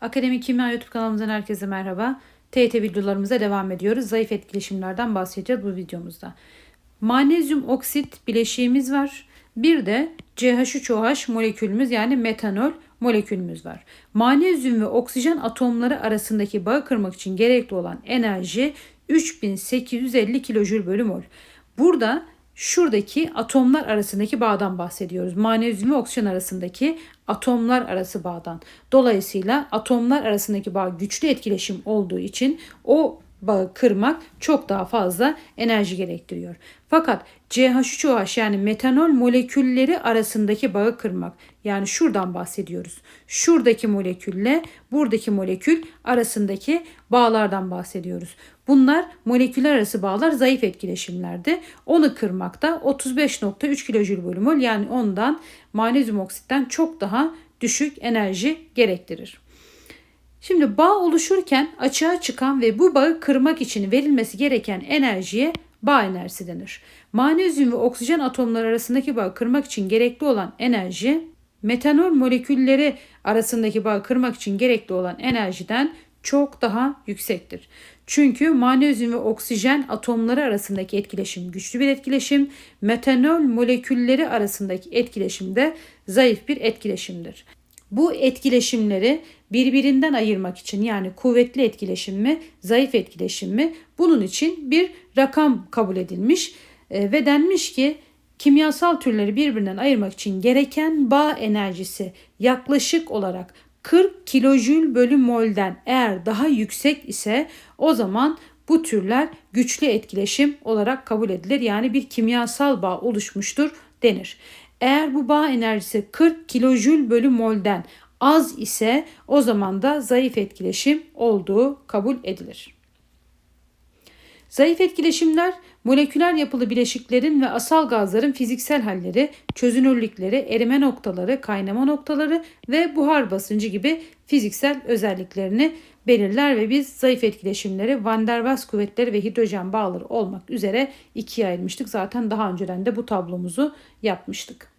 Akademik Kimya YouTube kanalımızdan herkese merhaba. TET videolarımıza devam ediyoruz. Zayıf etkileşimlerden bahsedeceğiz bu videomuzda. Manezyum oksit bileşiğimiz var. Bir de CH3OH molekülümüz yani metanol molekülümüz var. Manezyum ve oksijen atomları arasındaki bağı kırmak için gerekli olan enerji 3850 kilojül bölü mol. Burada şuradaki atomlar arasındaki bağdan bahsediyoruz. Manezyum ve oksijen arasındaki atomlar arası bağdan. Dolayısıyla atomlar arasındaki bağ güçlü etkileşim olduğu için o bağı kırmak çok daha fazla enerji gerektiriyor. Fakat CH3OH yani metanol molekülleri arasındaki bağı kırmak yani şuradan bahsediyoruz. Şuradaki molekülle buradaki molekül arasındaki bağlardan bahsediyoruz. Bunlar moleküller arası bağlar zayıf etkileşimlerde. Onu kırmakta 35.3 kilojül bölü mol yani ondan manezyum oksitten çok daha düşük enerji gerektirir. Şimdi bağ oluşurken açığa çıkan ve bu bağı kırmak için verilmesi gereken enerjiye bağ enerjisi denir. Manezyum ve oksijen atomları arasındaki bağı kırmak için gerekli olan enerji metanol molekülleri arasındaki bağı kırmak için gerekli olan enerjiden çok daha yüksektir. Çünkü manezyum ve oksijen atomları arasındaki etkileşim güçlü bir etkileşim, metanol molekülleri arasındaki etkileşim de zayıf bir etkileşimdir. Bu etkileşimleri birbirinden ayırmak için yani kuvvetli etkileşim mi, zayıf etkileşim mi bunun için bir rakam kabul edilmiş e, ve denmiş ki kimyasal türleri birbirinden ayırmak için gereken bağ enerjisi yaklaşık olarak 40 kilojül bölü molden eğer daha yüksek ise o zaman bu türler güçlü etkileşim olarak kabul edilir. Yani bir kimyasal bağ oluşmuştur denir. Eğer bu bağ enerjisi 40 kilojül bölü molden az ise o zaman da zayıf etkileşim olduğu kabul edilir. Zayıf etkileşimler moleküler yapılı bileşiklerin ve asal gazların fiziksel halleri, çözünürlükleri, erime noktaları, kaynama noktaları ve buhar basıncı gibi fiziksel özelliklerini belirler ve biz zayıf etkileşimleri Van der Waals kuvvetleri ve hidrojen bağları olmak üzere ikiye ayırmıştık. Zaten daha önceden de bu tablomuzu yapmıştık.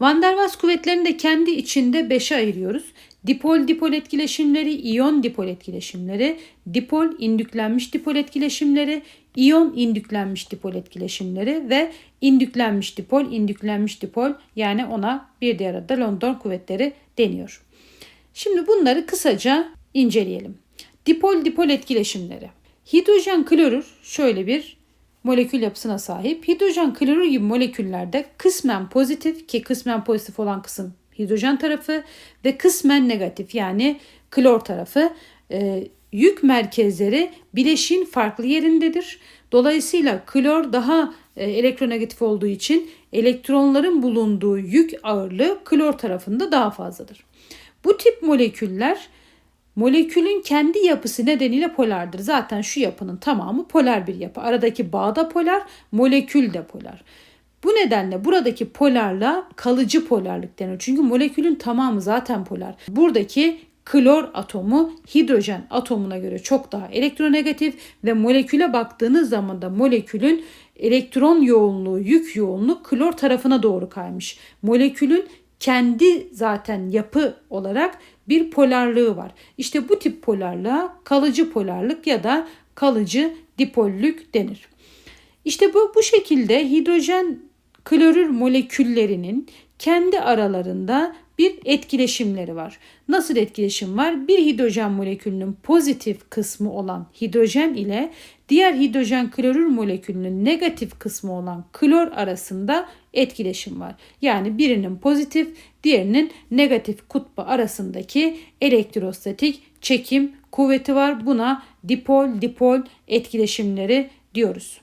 Van der Waals kuvvetlerini de kendi içinde beşe ayırıyoruz. Dipol dipol etkileşimleri, iyon dipol etkileşimleri, dipol indüklenmiş dipol etkileşimleri, iyon indüklenmiş dipol etkileşimleri ve indüklenmiş dipol, indüklenmiş dipol yani ona bir diğer adı London kuvvetleri deniyor. Şimdi bunları kısaca inceleyelim. Dipol dipol etkileşimleri. Hidrojen klorür şöyle bir molekül yapısına sahip. Hidrojen klorür gibi moleküllerde kısmen pozitif ki kısmen pozitif olan kısım hidrojen tarafı ve kısmen negatif yani klor tarafı e, yük merkezleri bileşin farklı yerindedir. Dolayısıyla klor daha e, elektronegatif olduğu için elektronların bulunduğu yük ağırlığı klor tarafında daha fazladır. Bu tip moleküller molekülün kendi yapısı nedeniyle polardır. Zaten şu yapının tamamı polar bir yapı. Aradaki bağ da polar, molekül de polar. Bu nedenle buradaki polarla kalıcı polarlık denir. Çünkü molekülün tamamı zaten polar. Buradaki klor atomu hidrojen atomuna göre çok daha elektronegatif ve moleküle baktığınız zaman da molekülün elektron yoğunluğu, yük yoğunluğu klor tarafına doğru kaymış. Molekülün kendi zaten yapı olarak bir polarlığı var. İşte bu tip polarlığa kalıcı polarlık ya da kalıcı dipollük denir. İşte bu bu şekilde hidrojen klorür moleküllerinin kendi aralarında bir etkileşimleri var. Nasıl etkileşim var? Bir hidrojen molekülünün pozitif kısmı olan hidrojen ile diğer hidrojen klorür molekülünün negatif kısmı olan klor arasında etkileşim var. Yani birinin pozitif, diğerinin negatif kutbu arasındaki elektrostatik çekim kuvveti var. Buna dipol dipol etkileşimleri diyoruz.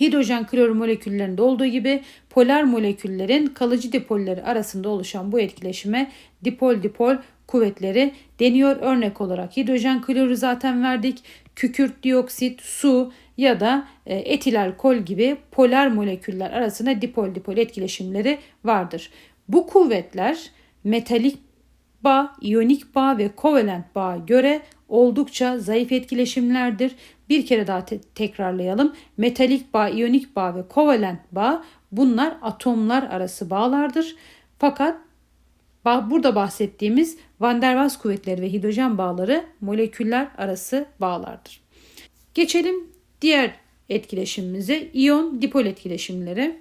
Hidrojen klor moleküllerinde olduğu gibi polar moleküllerin kalıcı dipolleri arasında oluşan bu etkileşime dipol dipol kuvvetleri deniyor. Örnek olarak hidrojen kloru zaten verdik. Kükürt dioksit, su ya da e, etil alkol gibi polar moleküller arasında dipol dipol etkileşimleri vardır. Bu kuvvetler metalik bağ, iyonik bağ ve kovalent bağ göre oldukça zayıf etkileşimlerdir. Bir kere daha te- tekrarlayalım. Metalik bağ, iyonik bağ ve kovalent bağ bunlar atomlar arası bağlardır. Fakat Burada bahsettiğimiz Van der Waals kuvvetleri ve hidrojen bağları moleküller arası bağlardır. Geçelim diğer etkileşimimize iyon dipol etkileşimleri.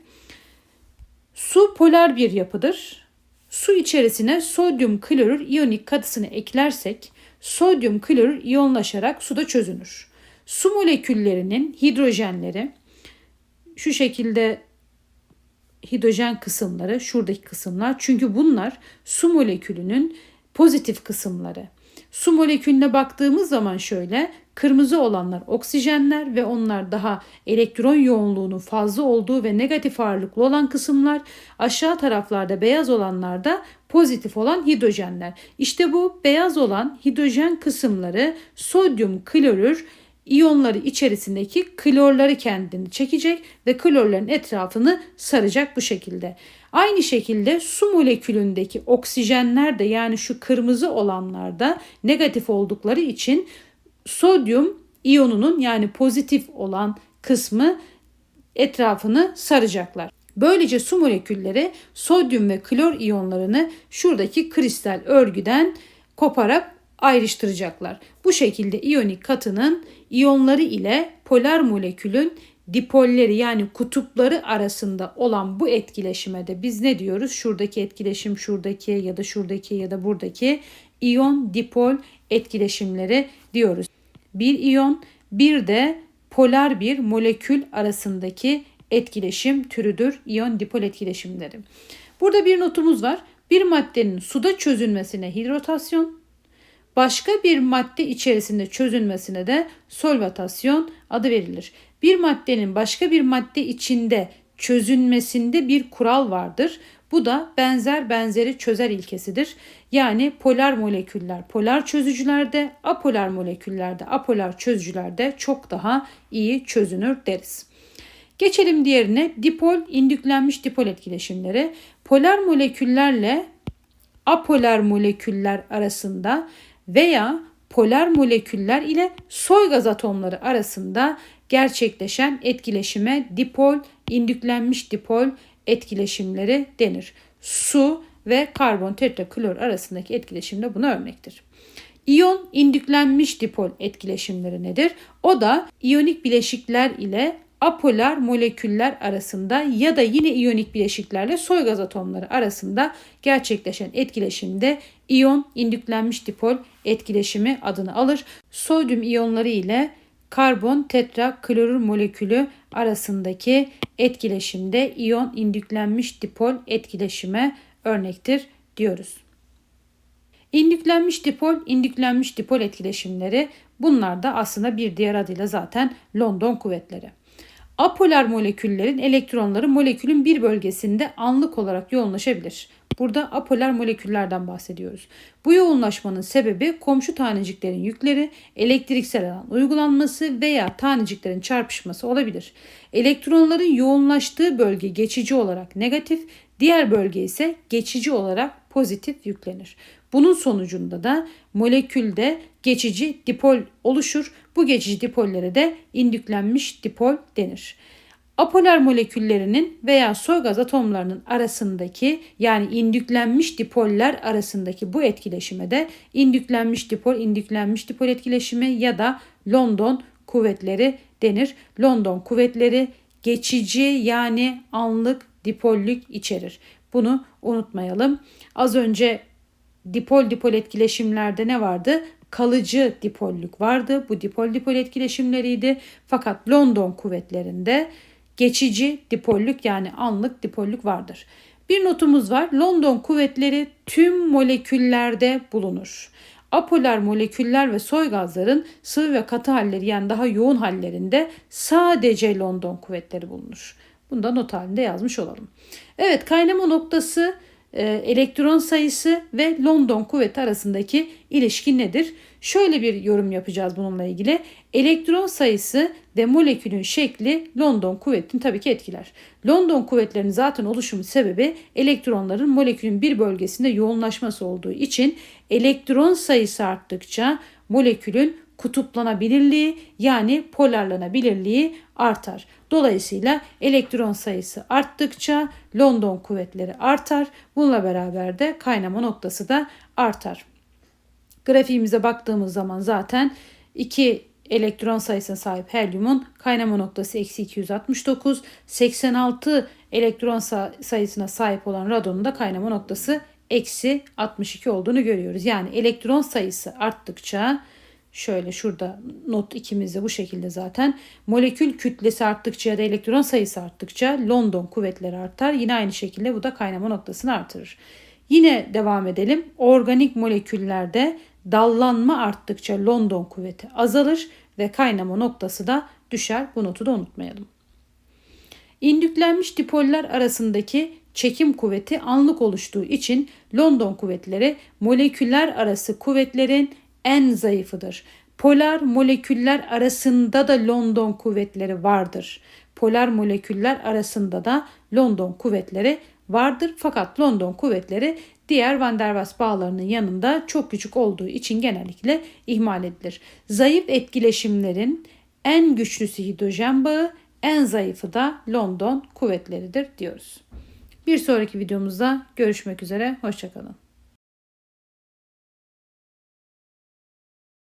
Su polar bir yapıdır. Su içerisine sodyum klorür iyonik katısını eklersek sodyum klorür iyonlaşarak suda çözünür. Su moleküllerinin hidrojenleri şu şekilde hidrojen kısımları, şuradaki kısımlar. Çünkü bunlar su molekülünün pozitif kısımları. Su molekülüne baktığımız zaman şöyle kırmızı olanlar oksijenler ve onlar daha elektron yoğunluğunun fazla olduğu ve negatif ağırlıklı olan kısımlar. Aşağı taraflarda beyaz olanlar da pozitif olan hidrojenler. İşte bu beyaz olan hidrojen kısımları sodyum klorür iyonları içerisindeki klorları kendini çekecek ve klorların etrafını saracak bu şekilde. Aynı şekilde su molekülündeki oksijenler de yani şu kırmızı olanlar da negatif oldukları için sodyum iyonunun yani pozitif olan kısmı etrafını saracaklar. Böylece su molekülleri sodyum ve klor iyonlarını şuradaki kristal örgüden koparak ayrıştıracaklar. Bu şekilde iyonik katının iyonları ile polar molekülün dipolleri yani kutupları arasında olan bu etkileşime de biz ne diyoruz? Şuradaki etkileşim şuradaki ya da şuradaki ya da buradaki iyon dipol etkileşimleri diyoruz. Bir iyon bir de polar bir molekül arasındaki etkileşim türüdür iyon dipol etkileşimleri. Burada bir notumuz var. Bir maddenin suda çözünmesine hidrotasyon, başka bir madde içerisinde çözünmesine de solvatasyon adı verilir. Bir maddenin başka bir madde içinde çözünmesinde bir kural vardır. Bu da benzer benzeri çözer ilkesidir. Yani polar moleküller polar çözücülerde, apolar moleküllerde, apolar çözücülerde çok daha iyi çözünür deriz. Geçelim diğerine dipol indüklenmiş dipol etkileşimleri. Polar moleküllerle apolar moleküller arasında veya polar moleküller ile soy gaz atomları arasında gerçekleşen etkileşime dipol, indüklenmiş dipol etkileşimleri denir. Su ve karbon tetraklor arasındaki etkileşim de buna örnektir. İyon indüklenmiş dipol etkileşimleri nedir? O da iyonik bileşikler ile apolar moleküller arasında ya da yine iyonik bileşiklerle soy gaz atomları arasında gerçekleşen etkileşimde iyon indüklenmiş dipol etkileşimi adını alır. Sodyum iyonları ile karbon tetraklorür molekülü arasındaki etkileşimde iyon indüklenmiş dipol etkileşime örnektir diyoruz. İndüklenmiş dipol, indüklenmiş dipol etkileşimleri bunlar da aslında bir diğer adıyla zaten London kuvvetleri. Apolar moleküllerin elektronları molekülün bir bölgesinde anlık olarak yoğunlaşabilir. Burada apolar moleküllerden bahsediyoruz. Bu yoğunlaşmanın sebebi komşu taneciklerin yükleri, elektriksel alan uygulanması veya taneciklerin çarpışması olabilir. Elektronların yoğunlaştığı bölge geçici olarak negatif, diğer bölge ise geçici olarak pozitif yüklenir. Bunun sonucunda da molekülde geçici dipol oluşur. Bu geçici dipollere de indüklenmiş dipol denir. Apolar moleküllerinin veya soy gaz atomlarının arasındaki yani indüklenmiş dipoller arasındaki bu etkileşime de indüklenmiş dipol, indüklenmiş dipol etkileşimi ya da London kuvvetleri denir. London kuvvetleri geçici yani anlık dipollük içerir. Bunu unutmayalım. Az önce dipol dipol etkileşimlerde ne vardı? Kalıcı dipollük vardı. Bu dipol dipol etkileşimleriydi. Fakat London kuvvetlerinde geçici dipollük yani anlık dipollük vardır. Bir notumuz var. London kuvvetleri tüm moleküllerde bulunur. Apolar moleküller ve soy gazların sıvı ve katı halleri yani daha yoğun hallerinde sadece London kuvvetleri bulunur. Bunu da not halinde yazmış olalım. Evet kaynama noktası elektron sayısı ve London kuvveti arasındaki ilişki nedir? Şöyle bir yorum yapacağız bununla ilgili. Elektron sayısı ve molekülün şekli London kuvvetini tabii ki etkiler. London kuvvetlerinin zaten oluşum sebebi elektronların molekülün bir bölgesinde yoğunlaşması olduğu için elektron sayısı arttıkça molekülün kutuplanabilirliği yani polarlanabilirliği artar. Dolayısıyla elektron sayısı arttıkça London kuvvetleri artar. Bununla beraber de kaynama noktası da artar. Grafiğimize baktığımız zaman zaten 2 elektron sayısına sahip helyumun kaynama noktası eksi 269, 86 elektron sayısına sahip olan radonun da kaynama noktası eksi 62 olduğunu görüyoruz. Yani elektron sayısı arttıkça şöyle şurada not ikimizde bu şekilde zaten molekül kütlesi arttıkça ya da elektron sayısı arttıkça London kuvvetleri artar. Yine aynı şekilde bu da kaynama noktasını artırır. Yine devam edelim. Organik moleküllerde dallanma arttıkça London kuvveti azalır ve kaynama noktası da düşer. Bu notu da unutmayalım. İndüklenmiş dipoller arasındaki çekim kuvveti anlık oluştuğu için London kuvvetleri moleküller arası kuvvetlerin en zayıfıdır. Polar moleküller arasında da London kuvvetleri vardır. Polar moleküller arasında da London kuvvetleri vardır fakat London kuvvetleri diğer Van der Waals bağlarının yanında çok küçük olduğu için genellikle ihmal edilir. Zayıf etkileşimlerin en güçlüsü hidrojen bağı, en zayıfı da London kuvvetleridir diyoruz. Bir sonraki videomuzda görüşmek üzere. Hoşçakalın.